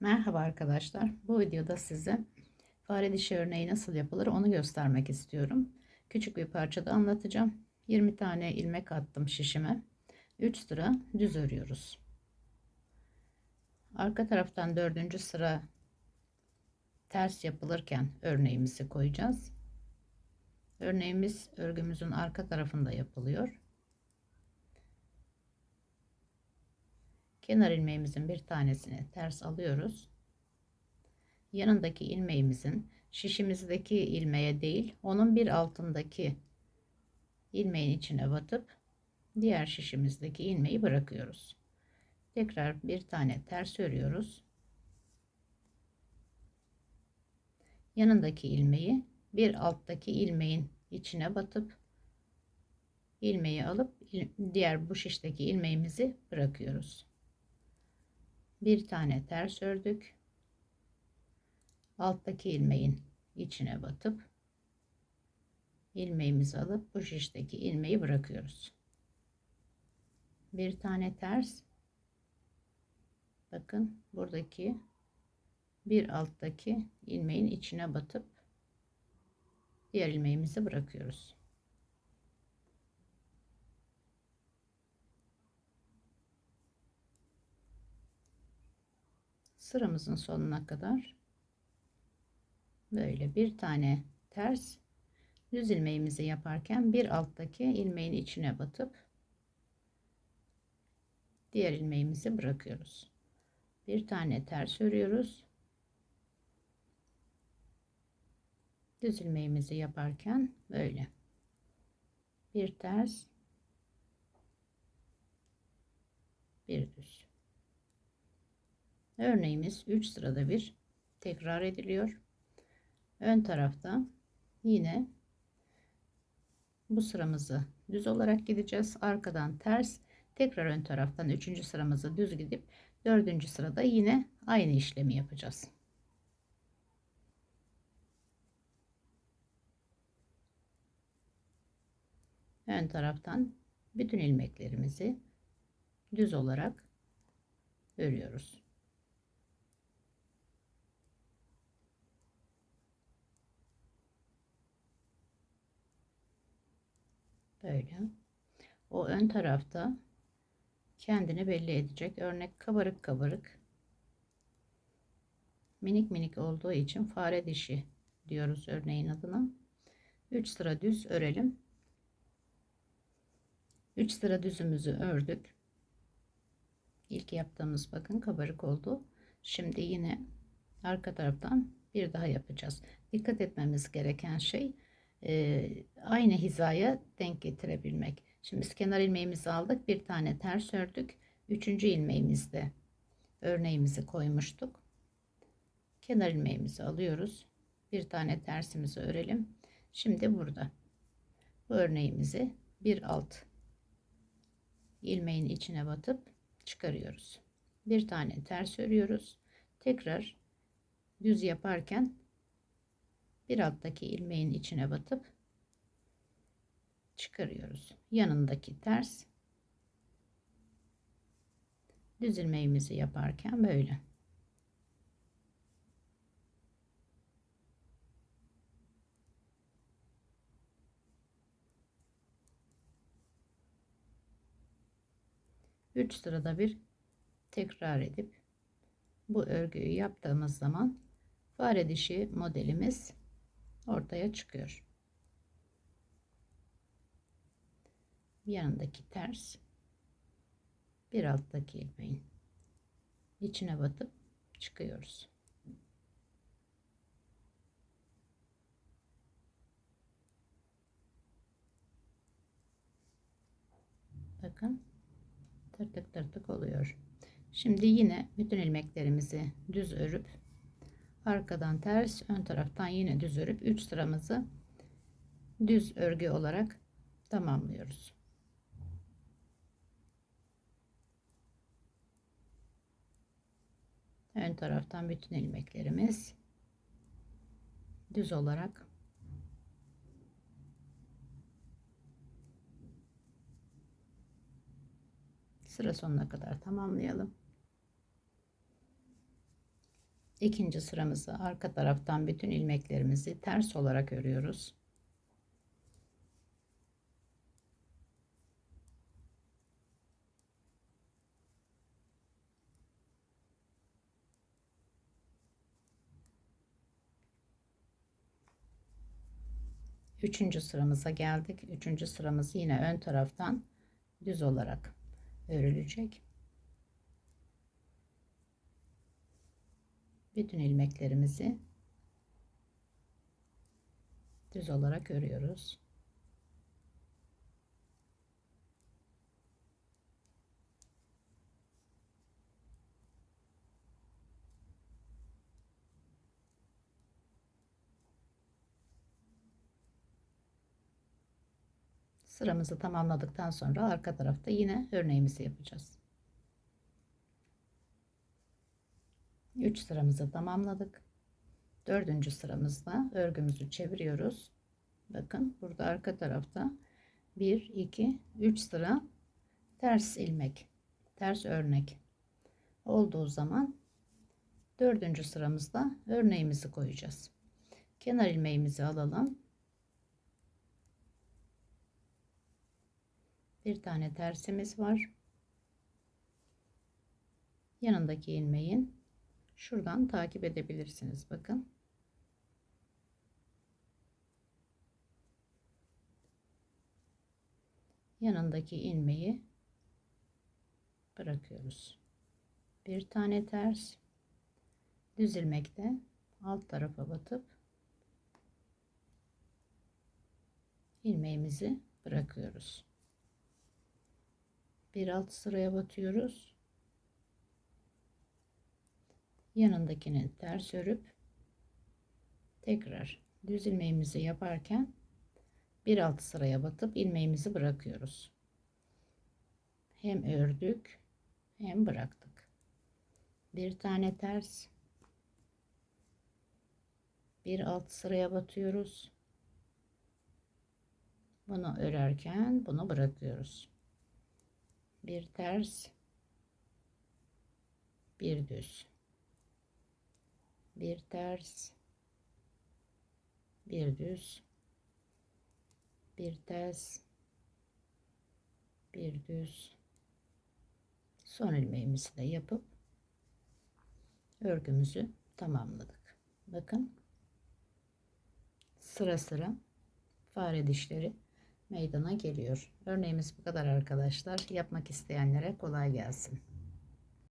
Merhaba arkadaşlar. Bu videoda size fare dişi örneği nasıl yapılır onu göstermek istiyorum. Küçük bir parçada anlatacağım. 20 tane ilmek attım şişime. 3 sıra düz örüyoruz. Arka taraftan 4. sıra ters yapılırken örneğimizi koyacağız. Örneğimiz örgümüzün arka tarafında yapılıyor. Kenar ilmeğimizin bir tanesini ters alıyoruz. Yanındaki ilmeğimizin şişimizdeki ilmeğe değil onun bir altındaki ilmeğin içine batıp diğer şişimizdeki ilmeği bırakıyoruz. Tekrar bir tane ters örüyoruz. Yanındaki ilmeği bir alttaki ilmeğin içine batıp ilmeği alıp diğer bu şişteki ilmeğimizi bırakıyoruz bir tane ters ördük. Alttaki ilmeğin içine batıp ilmeğimizi alıp bu şişteki ilmeği bırakıyoruz. Bir tane ters. Bakın buradaki bir alttaki ilmeğin içine batıp diğer ilmeğimizi bırakıyoruz sıramızın sonuna kadar böyle bir tane ters düz ilmeğimizi yaparken bir alttaki ilmeğin içine batıp diğer ilmeğimizi bırakıyoruz. Bir tane ters örüyoruz. Düz ilmeğimizi yaparken böyle bir ters bir düz Örneğimiz 3 sırada bir tekrar ediliyor. Ön tarafta yine bu sıramızı düz olarak gideceğiz. Arkadan ters tekrar ön taraftan 3. sıramızı düz gidip 4. sırada yine aynı işlemi yapacağız. Ön taraftan bütün ilmeklerimizi düz olarak örüyoruz. Böyle. O ön tarafta kendini belli edecek. Örnek kabarık kabarık. Minik minik olduğu için fare dişi diyoruz örneğin adına. 3 sıra düz örelim. 3 sıra düzümüzü ördük. İlk yaptığımız bakın kabarık oldu. Şimdi yine arka taraftan bir daha yapacağız. Dikkat etmemiz gereken şey e, aynı hizaya denk getirebilmek. Şimdi biz kenar ilmeğimizi aldık. Bir tane ters ördük. Üçüncü ilmeğimizde örneğimizi koymuştuk. Kenar ilmeğimizi alıyoruz. Bir tane tersimizi örelim. Şimdi burada bu örneğimizi bir alt ilmeğin içine batıp çıkarıyoruz. Bir tane ters örüyoruz. Tekrar düz yaparken bir alttaki ilmeğin içine batıp çıkarıyoruz. Yanındaki ters düz ilmeğimizi yaparken böyle. Üç sırada bir tekrar edip bu örgüyü yaptığımız zaman fare dişi modelimiz ortaya çıkıyor. Yanındaki ters bir alttaki ilmeğin içine batıp çıkıyoruz. Bakın tırtık tırtık oluyor. Şimdi yine bütün ilmeklerimizi düz örüp arkadan ters ön taraftan yine düz örüp 3 sıramızı düz örgü olarak tamamlıyoruz. Ön taraftan bütün ilmeklerimiz düz olarak sıra sonuna kadar tamamlayalım. İkinci sıramızı arka taraftan bütün ilmeklerimizi ters olarak örüyoruz. Üçüncü sıramıza geldik. Üçüncü sıramız yine ön taraftan düz olarak örülecek. Bütün ilmeklerimizi düz olarak örüyoruz. Sıramızı tamamladıktan sonra arka tarafta yine örneğimizi yapacağız. 3 sıramızı tamamladık. Dördüncü sıramızda örgümüzü çeviriyoruz. Bakın burada arka tarafta 1, 2, 3 sıra ters ilmek, ters örnek olduğu zaman dördüncü sıramızda örneğimizi koyacağız. Kenar ilmeğimizi alalım. Bir tane tersimiz var. Yanındaki ilmeğin şuradan takip edebilirsiniz. Bakın. Yanındaki ilmeği bırakıyoruz. Bir tane ters düz ilmekte alt tarafa batıp ilmeğimizi bırakıyoruz. Bir alt sıraya batıyoruz. Yanındakini ters örüp tekrar düz ilmeğimizi yaparken bir alt sıraya batıp ilmeğimizi bırakıyoruz. Hem ördük hem bıraktık. Bir tane ters bir alt sıraya batıyoruz. Bunu örerken bunu bırakıyoruz. Bir ters bir düz bir ters. Bir düz. Bir ters. Bir düz. Son ilmeğimizi de yapıp örgümüzü tamamladık. Bakın. Sıra sıra fare dişleri meydana geliyor. Örneğimiz bu kadar arkadaşlar. Yapmak isteyenlere kolay gelsin